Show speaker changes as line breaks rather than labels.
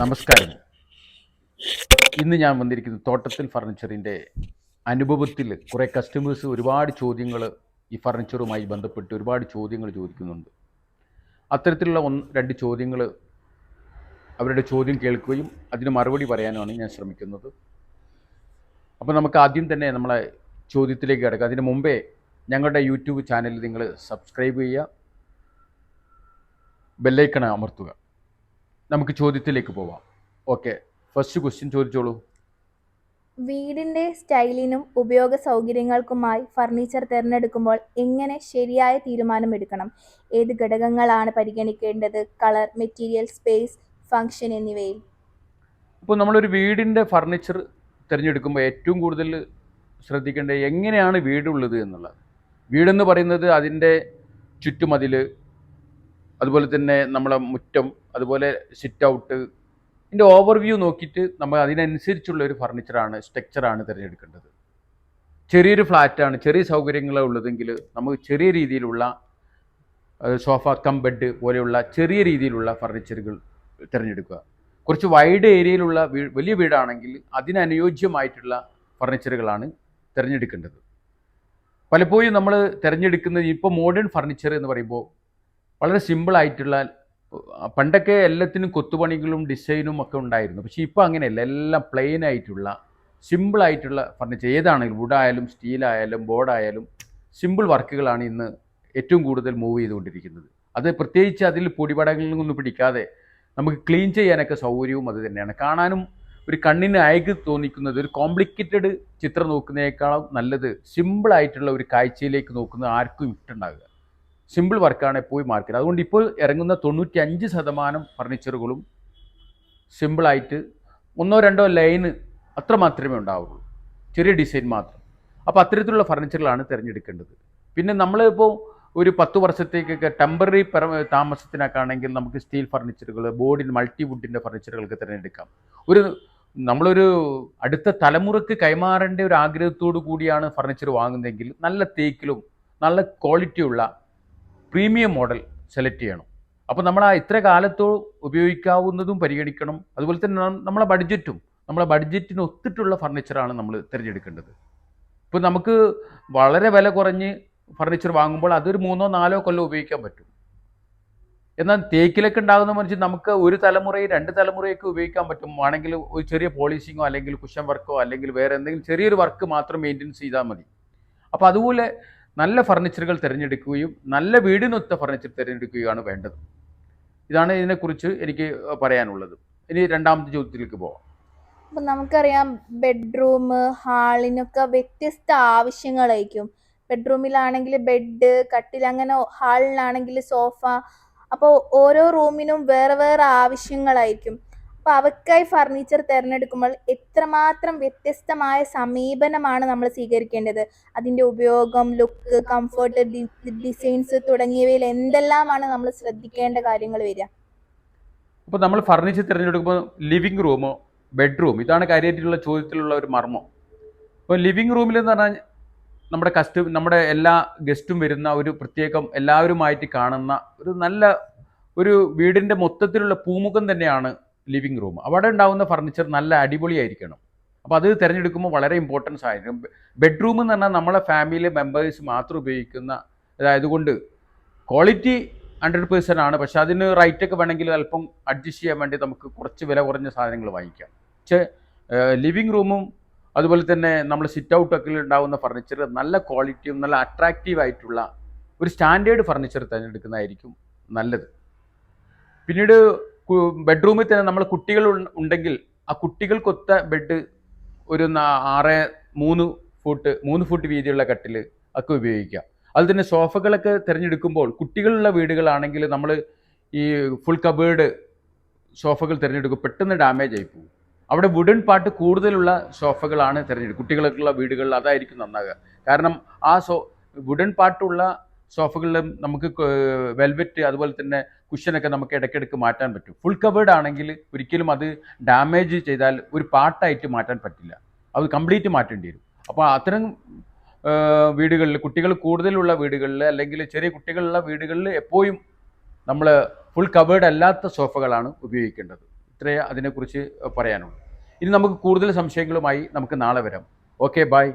നമസ്കാരം. ഇന്ന് ഞാൻ വന്നിരിക്കുന്നത് തോട്ടത്തിൽ ഫർണിച്ചറിന്റെ അനുഭവത്തിൽ കുറേ കസ്റ്റമേഴ്സ് ഒരുപാട് ചോദ്യങ്ങൾ ഈ ഫർണിച്ചറുമായി ബന്ധപ്പെട്ട് ഒരുപാട് ചോദ്യങ്ങൾ ചോദിക്കുന്നുണ്ട്. അത്തരത്തിലുള്ള ഒന്ന് രണ്ട് ചോദ്യങ്ങൾ അവരുടെ ചോദ്യം കേൾക്കുകയും അതിന് മറുപടി പറയാനാണ് ഞാൻ ശ്രമിക്കുന്നത്. അപ്പോൾ നമുക്ക് ആദ്യം തന്നെ നമ്മളെ ചോദ്യത്തിലേക്ക് കിടക്കാം. അതിന് മുമ്പേ ഞങ്ങളുടെ യൂട്യൂബ് ചാനൽ നിങ്ങൾ സബ്സ്ക്രൈബ് ചെയ്യുക ബെല്ലൈക്കൺ അമർത്തുക. നമുക്ക് ചോദ്യത്തിലേക്ക് പോവാം. ഓക്കെ ഫസ്റ്റ് ക്വസ്റ്റ്യൻ ചോദിച്ചോളൂ.
വീടിന്റെ സ്റ്റൈലിനും ഉപയോഗ സൗകര്യങ്ങൾക്കുമായി ഫർണിച്ചർ തിരഞ്ഞെടുക്കുമ്പോൾ എങ്ങനെ ശരിയായ തീരുമാനം എടുക്കണം? ഏത് ഘടകങ്ങളാണ് പരിഗണിക്കേണ്ടത്? കളർ മെറ്റീരിയൽ സ്പേസ് ഫങ്ഷൻ എന്നിവയിൽ.
ഇപ്പോൾ നമ്മളൊരു വീടിന്റെ ഫർണിച്ചർ തിരഞ്ഞെടുക്കുമ്പോൾ ഏറ്റവും കൂടുതൽ ശ്രദ്ധിക്കേണ്ടത് എങ്ങനെയാണ് വീടുള്ളത് എന്നുള്ളത്. വീടെന്ന് പറയുന്നത് അതിന്റെ ചുറ്റുമതിൽ അതുപോലെ തന്നെ നമ്മളെ മുറ്റം അതുപോലെ സിറ്റ് ഔട്ട് ഇതിന്റെ ഓവർവ്യൂ നോക്കിയിട്ട് നമ്മൾ അതിനനുസരിച്ചുള്ള ഒരു ഫർണിച്ചറാണ് സ്ട്രക്ചറാണ് തിരഞ്ഞെടുക്കേണ്ടത്. ചെറിയൊരു ഫ്ലാറ്റാണ് ചെറിയ സൗകര്യങ്ങളാണ് ഉള്ളതെങ്കിൽ നമുക്ക് ചെറിയ രീതിയിലുള്ള സോഫ കം ബെഡ് പോലെയുള്ള ചെറിയ രീതിയിലുള്ള ഫർണിച്ചറുകൾ തിരഞ്ഞെടുക്കുക. കുറച്ച് വൈഡ് ഏരിയയിലുള്ള വലിയ വീടാണെങ്കിൽ അതിനനുയോജ്യമായിട്ടുള്ള ഫർണിച്ചറുകളാണ് തിരഞ്ഞെടുക്കേണ്ടത്. പലപ്പോഴും നമ്മൾ തിരഞ്ഞെടുക്കുന്നത് ഇപ്പോൾ മോഡേൺ ഫർണിച്ചർ എന്ന് പറയുമ്പോൾ വളരെ സിമ്പിളായിട്ടുള്ള പണ്ടൊക്കെ എല്ലാത്തിനും കൊത്തുപണികളും ഡിസൈനും ഒക്കെ ഉണ്ടായിരുന്നു. പക്ഷേ ഇപ്പോൾ അങ്ങനെയല്ല. എല്ലാം പ്ലെയിൻ ആയിട്ടുള്ള സിമ്പിളായിട്ടുള്ള ഫർണിച്ചർ ഏതാണെങ്കിലും വുഡായാലും സ്റ്റീലായാലും ബോർഡായാലും സിമ്പിൾ വർക്കുകളാണ് ഇന്ന് ഏറ്റവും കൂടുതൽ മൂവ് ചെയ്തുകൊണ്ടിരിക്കുന്നത്. അത് പ്രത്യേകിച്ച് അതിൽ പൊടിപടങ്ങളൊന്നും പിടിക്കാതെ നമുക്ക് ക്ലീൻ ചെയ്യാനൊക്കെ സൗകര്യവും അത് തന്നെയാണ്. കാണാനും ഒരു കണ്ണിന് അയക്ക് തോന്നിക്കുന്നത് ഒരു കോംപ്ലിക്കേറ്റഡ് ചിത്രം നോക്കുന്നതിനേക്കാളും നല്ലത് സിമ്പിളായിട്ടുള്ള ഒരു കാഴ്ചയിലേക്ക് നോക്കുന്നത് ആർക്കും ഇഷ്ടമുണ്ടാകുക സിമ്പിൾ വർക്കാണ് എപ്പോഴും മാർക്കറ്റ്. അതുകൊണ്ട് ഇപ്പോൾ ഇറങ്ങുന്ന തൊണ്ണൂറ്റി അഞ്ച് ശതമാനം ഫർണിച്ചറുകളും സിമ്പിളായിട്ട് ഒന്നോ രണ്ടോ ലൈന് അത്ര മാത്രമേ ഉണ്ടാവുള്ളൂ. ചെറിയ ഡിസൈൻ മാത്രം. അപ്പോൾ അത്തരത്തിലുള്ള ഫർണിച്ചറുകളാണ് തിരഞ്ഞെടുക്കേണ്ടത്. പിന്നെ നമ്മളിപ്പോൾ ഒരു പത്ത് വർഷത്തേക്കൊക്കെ ടെമ്പററി പെര താമസത്തിനൊക്കെ നമുക്ക് സ്റ്റീൽ ഫർണിച്ചറുകൾ ബോർഡിന് മൾട്ടി വുഡിന്റെ ഫർണിച്ചറുകൾക്ക് തിരഞ്ഞെടുക്കാം. ഒരു നമ്മളൊരു അടുത്ത തലമുറയ്ക്ക് കൈമാറേണ്ട ഒരു ആഗ്രഹത്തോടു കൂടിയാണ് ഫർണിച്ചർ വാങ്ങുന്നതെങ്കിൽ നല്ല തേക്കിലും നല്ല ക്വാളിറ്റിയുള്ള പ്രീമിയം മോഡൽ സെലക്ട് ചെയ്യണം. അപ്പോൾ നമ്മൾ ആ ഇത്ര കാലത്തോ ഉപയോഗിക്കാവുന്നതും പരിഗണിക്കണം. അതുപോലെ തന്നെ നമ്മളെ ബഡ്ജറ്റും നമ്മളെ ബഡ്ജറ്റിന് ഒത്തിട്ടുള്ള ഫർണിച്ചറാണ് നമ്മൾ തിരഞ്ഞെടുക്കേണ്ടത്. ഇപ്പോൾ നമുക്ക് വളരെ വില കുറഞ്ഞ് ഫർണിച്ചർ വാങ്ങുമ്പോൾ അതൊരു മൂന്നോ നാലോ കൊല്ലം ഉപയോഗിക്കാൻ പറ്റും. എന്നാൽ തേക്കിലൊക്കെ ഉണ്ടാകുന്ന മനുഷ്യൻ നമുക്ക് ഒരു തലമുറയും രണ്ട് തലമുറയൊക്കെ ഉപയോഗിക്കാൻ പറ്റും. ആണെങ്കിൽ ഒരു ചെറിയ പോളിഷിങ്ങോ അല്ലെങ്കിൽ കുഷൻ വർക്കോ അല്ലെങ്കിൽ വേറെ എന്തെങ്കിലും ചെറിയൊരു വർക്ക് മാത്രം മെയിന്റെനൻസ് ചെയ്താൽ മതി. അപ്പോൾ അതുപോലെ നല്ല ഫർണിച്ചറുകൾ തിരഞ്ഞെടുക്കുകയും നല്ല വീടിനൊത്ത ഫർണിച്ചർ തിരഞ്ഞെടുക്കുകയാണ് വേണ്ടത്. ഇതാണ് ഇതിനെക്കുറിച്ച് എനിക്ക് പറയാനുള്ളത്. ഇനി രണ്ടാമത്തെ ചോദ്യത്തിലേക്ക് പോവാം.
അപ്പൊ നമുക്കറിയാം ബെഡ്റൂം ഹാളിനൊക്കെ വ്യത്യസ്ത ആവശ്യങ്ങളായിരിക്കും. ബെഡ്റൂമിലാണെങ്കിൽ ബെഡ് കട്ടിൽ അങ്ങനെ ഹാളിലാണെങ്കിൽ സോഫ. അപ്പോൾ ഓരോ റൂമിനും വേറെ വേറെ ആവശ്യങ്ങളായിരിക്കും. അപ്പോൾ അവയ്ക്കായി ഫർണിച്ചർ തിരഞ്ഞെടുക്കുമ്പോൾ എത്രമാത്രം വ്യത്യസ്തമായ സമീപനമാണ് നമ്മൾ സ്വീകരിക്കേണ്ടത്? അതിന്റെ ഉപയോഗം ലുക്ക് കംഫർട്ട് ഡിസൈൻസ് തുടങ്ങിയവയിൽ എന്തെല്ലാമാണ് നമ്മൾ ശ്രദ്ധിക്കേണ്ട കാര്യങ്ങൾ വരിക?
അപ്പോൾ നമ്മൾ ഫർണിച്ചർ തിരഞ്ഞെടുക്കുമ്പോൾ ലിവിംഗ് റൂമോ ബെഡ്റൂം ഇതാണ് കാര്യമായിട്ടുള്ള ചോദ്യത്തിലുള്ള ഒരു മർമ്മം. അപ്പോൾ ലിവിംഗ് റൂമിൽ എന്ന് പറഞ്ഞാൽ നമ്മുടെ കസ്റ്റ നമ്മുടെ എല്ലാ ഗസ്റ്റും വരുന്ന ഒരു പ്രത്യേകം എല്ലാവരുമായിട്ട് കാണുന്ന ഒരു നല്ല ഒരു വീടിന്റെ മൊത്തത്തിലുള്ള പൂമുഖം തന്നെയാണ് ലിവിങ് റൂം. അവിടെ ഉണ്ടാകുന്ന ഫർണിച്ചർ നല്ല അടിപൊളിയായിരിക്കണം. അപ്പോൾ അത് തിരഞ്ഞെടുക്കുമ്പോൾ വളരെ ഇമ്പോർട്ടൻസ് ആയിരിക്കും ബെഡ്റൂം എന്ന് പറഞ്ഞാൽ നമ്മളെ ഫാമിലി മെമ്പേഴ്സ് മാത്രം ഉപയോഗിക്കുന്ന അതായത് കൊണ്ട് ക്വാളിറ്റി ഹൺഡ്രഡ് പേഴ്സന്റ് ആണ്. പക്ഷെ അതിന് റൈറ്റ് ഒക്കെ വേണമെങ്കിൽ അല്പം അഡ്ജസ്റ്റ് ചെയ്യാൻ വേണ്ടി നമുക്ക് കുറച്ച് വില കുറഞ്ഞ സാധനങ്ങൾ വാങ്ങിക്കാം. പക്ഷേ ലിവിങ് റൂമും അതുപോലെ തന്നെ നമ്മൾ സിറ്റ് ഔട്ടൊക്കെ ഉണ്ടാകുന്ന ഫർണിച്ചർ നല്ല ക്വാളിറ്റിയും നല്ല അട്രാക്റ്റീവ് ആയിട്ടുള്ള ഒരു സ്റ്റാൻഡേർഡ് ഫർണിച്ചർ തിരഞ്ഞെടുക്കുന്നതായിരിക്കും നല്ലത്. പിന്നീട് ബെഡ്റൂമിൽ തന്നെ നമ്മൾ കുട്ടികൾ ഉണ്ടെങ്കിൽ ആ കുട്ടികൾക്കൊത്ത ബെഡ് ഒരു ആറ് മൂന്ന് ഫുട്ട് മൂന്ന് ഫുട്ട് വീതിയുള്ള കട്ടിൽ ഒക്കെ ഉപയോഗിക്കാം അതിൽ തന്നെ സോഫകളൊക്കെ തിരഞ്ഞെടുക്കുമ്പോൾ കുട്ടികളുള്ള വീടുകളാണെങ്കിൽ നമ്മൾ ഈ ഫുൾ കബേർഡ് സോഫകൾ തിരഞ്ഞെടുക്കും. പെട്ടെന്ന് ഡാമേജ് ആയി പോകും. അവിടെ വുഡൻ പാർട്ട് കൂടുതലുള്ള സോഫകളാണ് തിരഞ്ഞെടുക്കുക. കുട്ടികൾക്കുള്ള വീടുകളിൽ അതായിരിക്കും നന്നാകുക കാരണം ആ സോ വുഡൻ പാർട്ടുള്ള സോഫകളിൽ നമുക്ക് വെൽവെറ്റ് അതുപോലെ തന്നെ കുഷനൊക്കെ നമുക്ക് ഇടയ്ക്കിടയ്ക്ക് മാറ്റാൻ പറ്റും. ഫുൾ കവേർഡ് ആണെങ്കിൽ ഒരിക്കലും അത് ഡാമേജ് ചെയ്താൽ ഒരു പാർട്ടായിട്ട് മാറ്റാൻ പറ്റില്ല. അത് കംപ്ലീറ്റ് മാറ്റേണ്ടി വരും. അപ്പോൾ അത്തരം വീടുകളിൽ കുട്ടികൾ കൂടുതലുള്ള വീടുകളിൽ അല്ലെങ്കിൽ ചെറിയ കുട്ടികളുള്ള വീടുകളിൽ എപ്പോഴും നമ്മൾ ഫുൾ കവേർഡ് അല്ലാത്ത സോഫകളാണ് ഉപയോഗിക്കേണ്ടത്. ഇത്രയേ അതിനെക്കുറിച്ച് പറയാനുള്ളൂ. ഇനി നമുക്ക് കൂടുതൽ സംശയങ്ങളുമായി നമുക്ക് നാളെ വരാം. Okay bye.